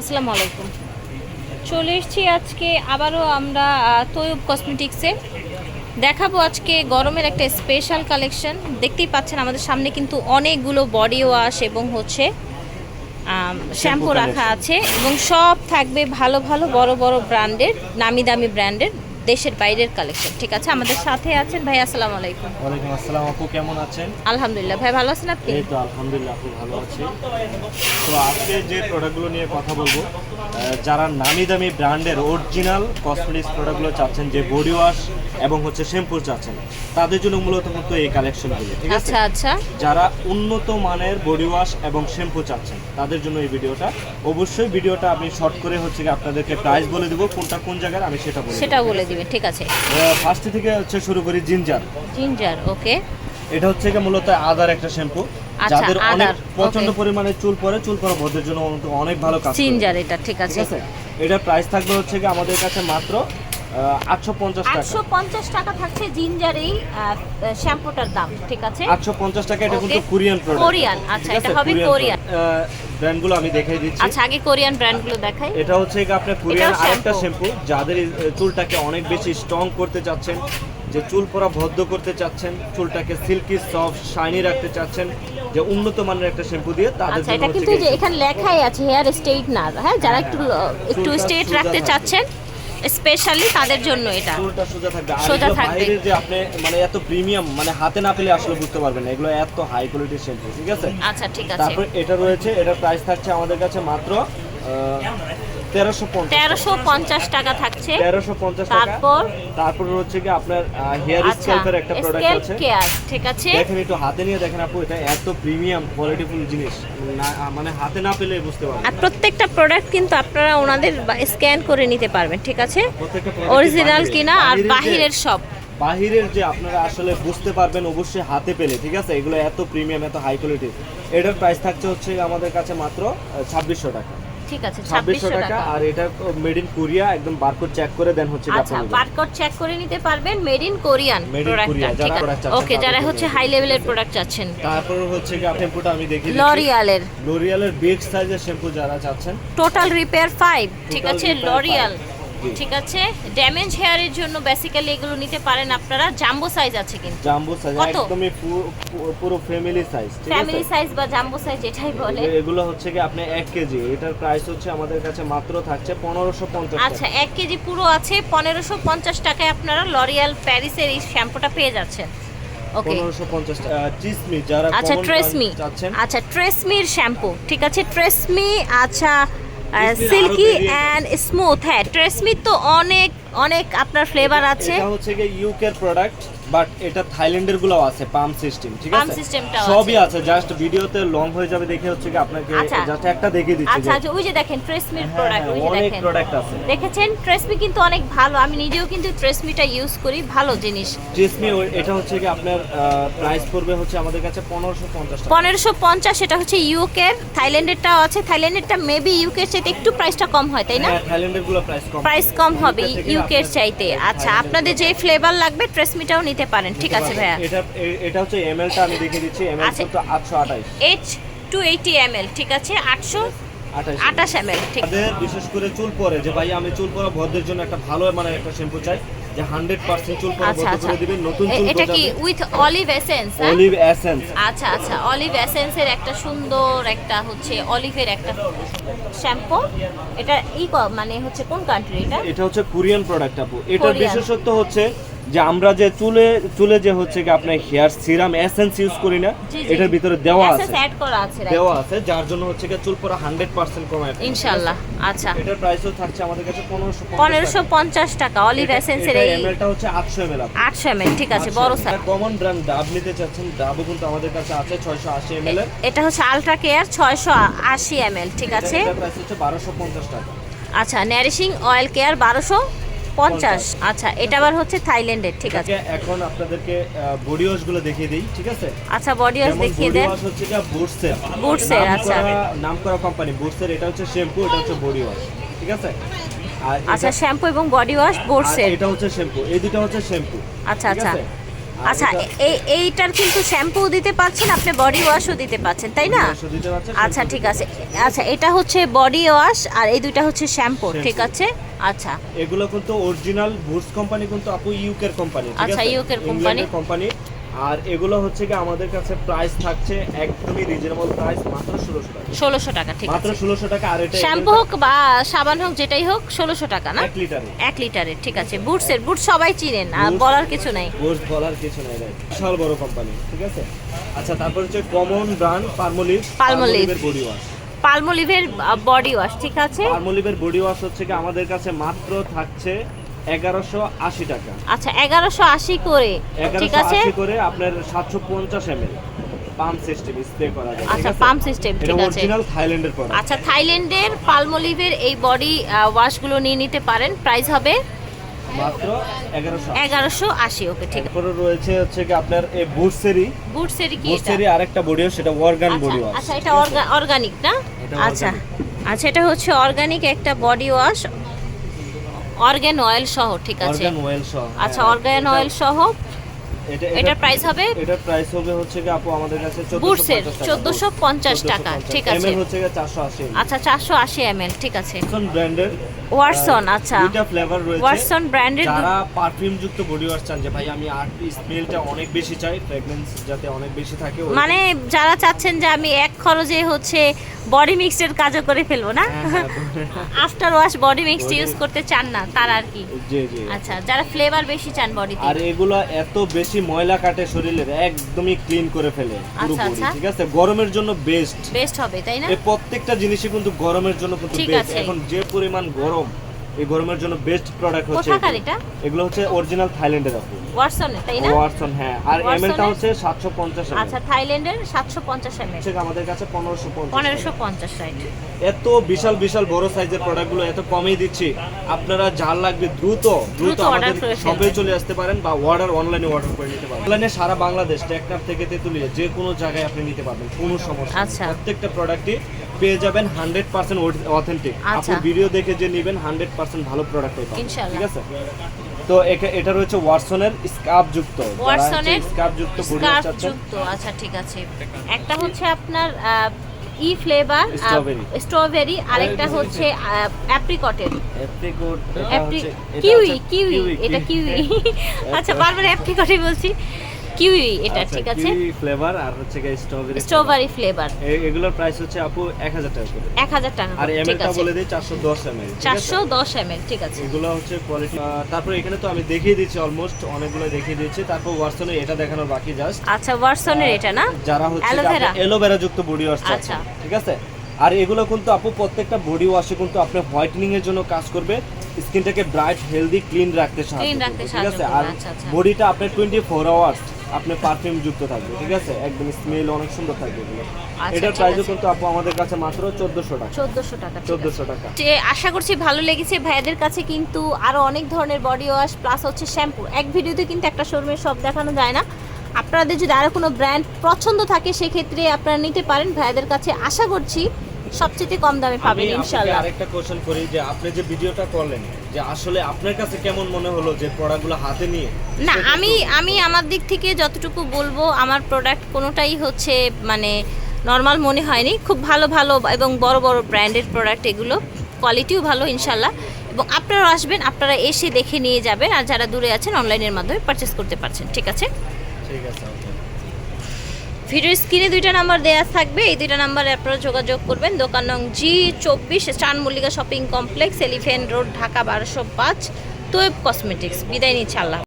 আসসালামু আলাইকুম। চলে এসেছি আজকে আবারও আমরা তৈব তৈয়ব কসমেটিক্সে। দেখাবো আজকে গরমের একটা স্পেশাল কালেকশন দেখতেই পাচ্ছেন আমাদের সামনে কিন্তু অনেকগুলো বডি ওয়াশ এবং হচ্ছে শ্যাম্পু রাখা আছে এবং সব থাকবে ভালো ভালো বড় বড় ব্র্যান্ডের নামি দামি ব্র্যান্ডের দেশের বাইরের কালেকশন ঠিক আছে? আমাদের সাথে আছেন ভাই আসসালামু আলাইকুম। ওয়ালাইকুম আসসালাম আপু কেমন আছেন? আলহামদুলিল্লাহ ভাই ভালো আছেন আপনি? এই তো আলহামদুলিল্লাহ আপু ভালো আছি। তো আজকে যে প্রোডাক্টগুলো নিয়ে কথা বলব যারা নামি দামি ব্র্যান্ডের অরিজিনাল কসমেটিক্স প্রোডাক্টগুলো চাচ্ছেন যে বডি ওয়াশ এবং হচ্ছে শ্যাম্পু চাচ্ছেন তাদের জন্য মূলত কিন্তু এই কালেকশনগুলো ঠিক আছে? আচ্ছা আচ্ছা। যারা উন্নত মানের বডি ওয়াশ এবং শ্যাম্পু চাচ্ছেন তাদের জন্য এই ভিডিওটা অবশ্যই ভিডিওটা আমি শর্ট করে হচ্ছে আপনাদেরকে প্রাইস বলে দেবো কোনটা কোন জায়গার আমি সেটা বলে সেটাও বলে দিবেন ঠিক আছে। ফার্স্ট থেকে হচ্ছে শুরু করি জিঞ্জার জিঞ্জার ওকে এটা হচ্ছে কি মূলত আদার একটা শ্যাম্পু আচ্ছা, যাদের অনেক প্রচণ্ড পরিমাণে চুল পড়ে চুল পড়া বোধের জন্য অনেক ভালো কাজ করে। জিঞ্জার এটা ঠিক আছে। এটা আছে? এটার প্রাইস থাকবে হচ্ছে কি আমাদের কাছে মাত্র আটশো পঞ্চাশ টাকা। থাকছে জিঞ্জার এই শ্যাম্পুটার দাম ঠিক আছে? আটশো পঞ্চাশ টাকা এটা কিন্তু কোরিয়ান প্রোডাক্ট কোরিয়ান, আচ্ছা, এটা হবে কোরিয়ান। ব্র্যান্ডগুলো আমি দেখাই দিচ্ছি। আচ্ছা আগে কোরিয়ান ব্র্যান্ডগুলো দেখাই। এটা হচ্ছে কি আপনার কোরিয়ান আরেকটা শ্যাম্পু যাদের চুলটাকে অনেক বেশি স্ট্রং করতে চাচ্ছেন যে চুল পরা ভদ্র করতে চাচ্ছেন চুলটাকে সিল্কি সফট শাইনি রাখতে চাচ্ছেন যে উন্নত মানের একটা শ্যাম্পু দিয়ে তাদের আচ্ছা জন্য এটা কিন্তু যে এখানে লেখাই আছে হেয়ার স্ট্রেটনার হ্যাঁ যারা একটু একটু চুলটা স্ট্রেট রাখতে চাচ্ছেন স্পেশালি তাদের জন্য এটা। চুলটা সোজা থাকবে। সোজা থাকবে। যে আপনি মানে এত প্রিমিয়াম মানে হাতে না পেলে আসলে বুঝতে পারবেন না। এগুলো এত হাই কোয়ালিটির শ্যাম্পু ঠিক আছে? আচ্ছা ঠিক আছে। তারপর এটা রয়েছে এটা প্রাইস থাকছে আমাদের কাছে মাত্র তেরোশো পঞ্চাশ টাকা। থাকছে। তেরোশো পঞ্চাশ টাকা। তারপর? তারপর হচ্ছে কি আপনার হেয়ার আচ্ছা স্ক্যাল্পের একটা প্রোডাক্ট আছে। কেয়ার ঠিক আছে? দেখেন একটু হাতে নিয়ে দেখেন আপু এটা এত প্রিমিয়াম কোয়ালিটিফুল জিনিস। মানে হাতে না পেলে বুঝতে পারবেন। আর প্রত্যেকটা প্রোডাক্ট কিন্তু আপনারা ওনাদের স্ক্যান করে নিতে পারবেন ঠিক আছে? অরিজিনাল কিনা আর বাহিরের বাহিরের সব। বাহিরের যে আপনারা আসলে বুঝতে পারবেন অবশ্যই হাতে পেলে ঠিক আছে? এগুলো এত প্রিমিয়াম এত হাই কোয়ালিটির এটার প্রাইস থাকছে হচ্ছে আমাদের কাছে মাত্র ছাব্বিশশো টাকা। ঠিক আছে ছাব্বিশশো ছাব্বিশশো টাকা টাকা। আর এটা মেড ইন কোরিয়া একদম বারকোড চেক করে দেন হচ্ছে আচ্ছা বারকোড চেক করে নিতে পারবেন মেড ইন কোরিয়ান চাচ্ছেন ওকে যারা হচ্ছে হাই লেভেলের প্রোডাক্ট চাচ্ছেন। তারপর হচ্ছে কি শ্যাম্পুটা আমি দেখি লরিয়ালের লরিয়ালের বিগ সাইজের শ্যাম্পু যারা চাচ্ছেন। টোটাল রিপেয়ার ফাইভ ঠিক আছে? লরিয়াল। ঠিক আছে? ড্যামেজ হেয়ারের জন্য বেসিক্যালি এগুলো নিতে পারেন আপনারা। জাম্বো সাইজ আছে কিন্তু। Jumbo size? একদমই পুরো- ফ্যামিলি সাইজ ফ্যামিলি সাইজ বা জাম্বো সাইজ এটাই বলে। এগুলো- হচ্ছে কি আপনি এক কেজি এটার প্রাইস হচ্ছে আমাদের কাছে মাত্র থাকছে পনেরোশো পঞ্চাশ আচ্ছা এক কেজি পুরো আছে পনেরোশো পঞ্চাশ টাকায় আপনারা লরিয়াল প্যারিসের এই শ্যাম্পুটা পেয়ে যাচ্ছেন। ওকে চিসমি যারা আচ্ছা ট্রেসমি আচ্ছা ট্রেসমির শ্যাম্পু ঠিক আছে? ট্রেসমি আচ্ছা সিল্কি এন্ড অ্যান্ড স্মুথ হ্যাঁ ট্রেসমির তো অনেক অনেক আপনার ফ্লেভার আছে। হচ্ছে ইউকের প্রোডাক্ট বাট এটা থাইল্যান্ডেরগুলো আছে পাম্প সিস্টেম ঠিক আছে? সবই আছে জাস্ট ভিডিওতে লং হয়ে যাবে দেখে হচ্ছে কি আপনাকে আচ্ছা। জাস্ট একটা দেখিয়ে দিচ্ছি আচ্ছা আচ্ছা ওই যে দেখেন ট্রেসমির হ্যাঁ, প্রোডাক্ট হ্যাঁ, ওই যে অনেক দেখেন। প্রোডাক্ট আছে। দেখেছেন? ট্রেসমি কিন্তু অনেক ভালো। আমি নিজেও কিন্তু ট্রেসমিটা ইউজ করি ভালো জিনিস। ট্রেসমি এটা হচ্ছে কি আপনার প্রাইস পড়বে হচ্ছে আমাদের কাছে পনেরোশো পঞ্চাশ টাকা। পনেরোশো পঞ্চাশ এটা হচ্ছে ইউকের থাইল্যান্ডেরটাও আছে। থাইল্যান্ডেরটা মেবি ইউকের চাইতে একটু প্রাইসটা কম হয় তাই না? হ্যাঁ থাইল্যান্ডেরগুলো প্রাইস কম। প্রাইস কম হবে থেকে ইউকের চাইতে। আচ্ছা আপনাদের যে ফ্লেভার লাগবে ট্রেসমিটাও নিতে পারেন ঠিক আছে ভাইয়া? এটা এটা হচ্ছে এমএলটা আমি দেখিয়ে দিচ্ছি এমএল আচ্ছা। তো আটশো আঠাইশ। H two eighty M L ঠিক আছে? আটশো আঠাইশ আটাশ এম এল ঠিক। বিশেষ করে চুল পরে যে ভাই আমি চুল পরা ভদ্রের জন্য একটা ভালো মানে একটা শ্যাম্পু চাই যে হান্ড্রেড পার্সেন্ট চুল পরা আচ্ছা ভদ্র আচ্ছা। করে দিবেন নতুন চুল এটা কি with olive essence olive essence আচ্ছা আচ্ছা অলিভ এসেন্সের একটা সুন্দর একটা হচ্ছে অলিভের একটা শ্যাম্পু। এটা ই মানে হচ্ছে কোন কান্ট্রি এটা? এটা হচ্ছে কোরিয়ান প্রোডাক্ট আপু। এটার বিশেষত্ব হচ্ছে যে আমরা যে চুলে চুলে যে হচ্ছে কি আপনার হেয়ার সিরাম এসেন্স ইউজ করি না। এটার ভিতরে দেওয়া আছে। অ্যাড করা আছে দেওয়া আছে যার জন্য হচ্ছে কি চুল পরা হান্ড্রেড পার্সেন্ট কমায়। ইনশাআল্লাহ আচ্ছা। এটার প্রাইসও থাকছে আমাদের কাছে পনেরোশো পনেরোশো পঞ্চাশ টাকা অলিভ এসেন্সের এই এমএলটা হচ্ছে আটশো এমএল আটশো এম ঠিক আছে বড় সাইজ কমন ব্র্যান্ড ডাব নিতে চাচ্ছেন ডাবও কিন্তু আমাদের কাছে আছে ছয়শো আশি এমএল এটা হচ্ছে আলট্রা কেয়ার ছয়শো আশি এম ঠিক আছে? এটার প্রাইস হচ্ছে বারোশো পঞ্চাশ টাকা। আচ্ছা নারিশিং অয়েল কেয়ার বারোশো পঞ্চাশ। আচ্ছা এটা আবার হচ্ছে থাইল্যান্ডের ঠিক আছে। এখন আপনাদেরকে বডি ওয়াশগুলো দেখিয়ে দিই ঠিক আছে? আচ্ছা বডি ওয়াশ দেখিয়ে দেন। ওয়াশ হচ্ছে কি বুটসের বুটসের, আচ্ছা। করা- নাম করা কোম্পানি বুটসের এটা হচ্ছে শ্যাম্পু এটা হচ্ছে বডি ওয়াশ ঠিক আছে? আচ্ছা শ্যাম্পু এবং বডি ওয়াশ আর এটা হচ্ছে শ্যাম্পু এই দুটো হচ্ছে শ্যাম্পু আচ্ছা, আচ্ছা। আচ্ছা এই এইটার কিন্তু শ্যাম্পু দিতে পাচ্ছেন আপনি বডি ওয়াশও দিতে পাচ্ছেন তাই না? আচ্ছা ঠিক আছে। আচ্ছা এটা হচ্ছে বডি ওয়াশ আর এই দুইটা হচ্ছে শ্যাম্পু ঠিক আছে? আচ্ছা। এগুলো কিন্তু অরিজিনাল বুটস কোম্পানি কিন্তু আপু ইউকের কোম্পানি ঠিক আচ্ছা, এর company। কোম্পানি আর এগুলো হচ্ছে কি আমাদের কাছে প্রাইস থাকছে একদমই রিজনেবল প্রাইস মাত্র ষোলোশো টাকা। ষোলোশো টাকা ঠিক মাত্র আছে। ষোলোশো টাকা আর এটা শ্যাম্পু হোক বা সাবান হোক যেটাই হোক ষোলোশো টাকা না? এক লিটারে। এক লিটারের ঠিক আছে। বুটসের বুট সবাই চিনেন আর বলার কিছু নাই। বুটস বলার কিছু নাই রাইট বিশাল বড় কোম্পানি ঠিক আছে? আচ্ছা তারপর হচ্ছে common brand Palmolive Palmolive। Body wash পালমোলিভের body wash ঠিক আছে? পার্মোলিভের বডি ওয়াশ হচ্ছে কি আমাদের কাছে মাত্র থাকছে এগারোশো আশি টাকা। আচ্ছা এগারোশো আশি করে ঠিক আছে? করে আপনার সাতশো পঞ্চাশ এম পাম্প সিস্টেম স্প্রে করা যায় আচ্ছা পাম্প সিস্টেম ঠিক আছে। অরিজিনাল থাইল্যান্ডের প্রোডাক্ট আচ্ছা থাইল্যান্ডের পালমোলিভের এই বডি ওয়াশগুলো নিয়ে নিতে পারেন। প্রাইস হবে? মাত্র এগারোশো এগারোশো আশি ওকে ঠিক আছে। রয়েছে হচ্ছে কি আপনার এই বুটসেরি বুটসের কি এটা? বুটসেরি আরেকটা বডি ওয়াশ সেটা অর্গান বডি আচ্ছা, ওয়াশ আচ্ছা এটা অর্গানিক না? আচ্ছা আচ্ছা এটা হচ্ছে অর্গানিক একটা বডি ওয়াশ অর্গান অয়েল সহ ঠিক আছে। অর্গান অয়েল সহ আচ্ছা হ্যাঁ, অর্গান এটা- অয়েল সহ। এটা price হবে? এটার প্রাইস হবে হচ্ছে কি আপু আমাদের কাছে 1450 টাকা। 1450 টাকা, 1450 ঠিক আছে। ml হচ্ছে কি 480 আচ্ছা চারশো আশি এম ঠিক আছে। ওয়াটসন ব্র্যান্ডের ওয়াটসন আচ্ছা। ফ্লেভার রয়েছে। ওয়াটসন ব্র্যান্ডের যারা পারফিউম যুক্ত বডি ওয়াশ চান যে ভাই আমি আর স্মেলটা অনেক বেশি চাই যাতে অনেক বেশি থাকে মানে যারা চাচ্ছেন যে আমি এক খরচে হচ্ছে বডি মিক্সের কাজও করে ফেলব না? After wash body mix use করতে চান না তার আর কি। আচ্ছা যারা ফ্লেভার বেশি চান বডি আর এগুলো এত বেশি ময়লা কাটে শরীরের একদমই ক্লিন করে ফেলে আচ্ছা, আচ্ছা। ঠিক আছে? গরমের জন্য বেস্ট বেস্ট হবে তাই না? এই প্রত্যেকটা জিনিসই কিন্তু গরমের জন্য কিন্তু বেস্ট। এখন যে পরিমাণ গরম এই গরমের জন্য বেস্ট প্রোডাক্ট হচ্ছে কোথাকার। এটা? এগুলো হচ্ছে অরিজিনাল থাইল্যান্ডের আপু ওয়াটসনের তাই না? ওয়াটসন হ্যাঁ। আর এমএলটা হচ্ছে 750 ml আচ্ছা থাইল্যান্ডের সাতশো পঞ্চাশ এম হচ্ছে আমাদের কাছে 1550 পনেরোশো পঞ্চাশ সাইড এত বিশাল বিশাল বড় সাইজের প্রোডাক্টগুলো এত কমই দিচ্ছি। আপনারা যার লাগবে দ্রুত দ্রুত আমাদের শপে চলে আসতে পারেন বা অর্ডার অনলাইনে অর্ডার করে নিতে পারেন। অনলাইনে সারা বাংলাদেশ টেকনাফ থেকে তেতুলিয়া যে কোনো জায়গায় আপনি নিতে পারবেন কোনো সমস্যা আচ্ছা। প্রত্যেকটা প্রোডাক্টই পেয়ে যাবেন হান্ড্রেড পার্সেন্ট অথেন্টিক। আপনি আচ্ছা। ভিডিও দেখে যে নেবেন হান্ড্রেড পার্সেন্ট ভালো প্রোডাক্ট পাবেন। ঠিক আছে? তো এটা রয়েছে ওয়াটসনের স্কার্ফ যুক্ত ওয়াটসনের স্কার্ফ যুক্ত স্কার্ফ যুক্ত আচ্ছা ঠিক আছে। একটা হচ্ছে আপনার ই ফ্লেভার. স্ট্রবেরি আরেকটা হচ্ছে অ্যাপ্রিকটের অ্যাপ্রিকট কিউই কিউই এটা কিউই আচ্ছা বারবার অ্যাপ্রিকটই বলছি। কিউই এটা ঠিক আছে? ফ্লেভার আর হচ্ছে স্ট্রবেরি স্ট্রবেরি ফ্লেভার এগুলোর প্রাইস হচ্ছে আপু 1000 টাকা করে। এক হাজার টাকা আর এমএলটা বলে দিই 410 এমএল চারশো দশ এম ঠিক আছে। এগুলো হচ্ছে কোয়ালিটি তারপর এখানে তো আমি দেখিয়ে দিচ্ছি অলমোস্ট অনেকগুলো দেখিয়ে দিয়েছি তারপর এটা দেখানোর বাকি জাস্ট আচ্ছা ওয়াটসনের এটা না? যারা হচ্ছে অ্যালোভেরা যুক্ত বডি ওয়াশ আচ্ছা। ঠিক আছে? আর এগুলো কিন্তু আপু প্রত্যেকটা বডি ওয়াশে কিন্তু আপনি হোয়াইটেনিং এর জন্য কাজ করবে। স্কিনটাকে ব্রাইট হেলদি ক্লিন রাখতে সাহায্য ঠিক আছে? আর আচ্ছা, আচ্ছা। বডিটা আপনার টোয়েন্টি ফোর আওয়ার্স আপনার পারফিউম যুক্ত থাকবে ঠিক আছে? একদম স্মেল অনেক সুন্দর থাকবে আচ্ছা, এটার প্রাইসও কিন্তু আপু আমাদের কাছে মাত্র চোদ্দশো টাকা। চোদ্দোশো টাকা ঠিক আছে। চোদ্দশো টাকা। যে আশা করছি ভালো লেগেছে। ভাইয়াদের কাছে কিন্তু আরও অনেক ধরনের বডি ওয়াশ প্লাস হচ্ছে শ্যাম্পু এক ভিডিওতে কিন্তু একটা শোরুমের সব দেখানো যায় না। আপনাদের যদি আরও কোনো ব্র্যান্ড পছন্দ থাকে সেক্ষেত্রে আপনারা নিতে পারেন। ভাইয়াদের কাছে আশা করছি সবচেয়ে কম দামে পাবেন আপনাকে ইনশাল্লাহ আরেকটা কোশ্চেন করি যে আপনি যে ভিডিওটা করলেন যে আসলে আপনার কাছে কেমন মনে হলো যে প্রোডাক্টগুলো হাতে নিয়ে? না আমি আমি আমার দিক থেকে যতটুকু বলব আমার প্রোডাক্ট কোনোটাই হচ্ছে মানে নর্মাল মনে হয়নি। খুব ভালো ভালো এবং বড় বড় ব্র্যান্ডেড প্রোডাক্ট এগুলো কোয়ালিটিও ভালো ইনশাল্লাহ এবং আপনারা আসবেন আপনারা এসে দেখে নিয়ে যাবেন আর যারা দূরে আছেন অনলাইনের মাধ্যমে পারচেস করতে পারছেন ঠিক আছে? ঠিক আছে. ভিডিওর স্ক্রিনে দুইটা নাম্বার দেওয়া থাকবে। এই দুইটা নাম্বারে আপনারা যোগাযোগ করবেন। দোকান নং জি চব্বিশ স্টান Mallika shopping complex Elephant Road, Dhaka বারোশো পাঁচ, তোয়েব কসমেটিক্স। বিদায় নিচ্ছে, আল্লাহ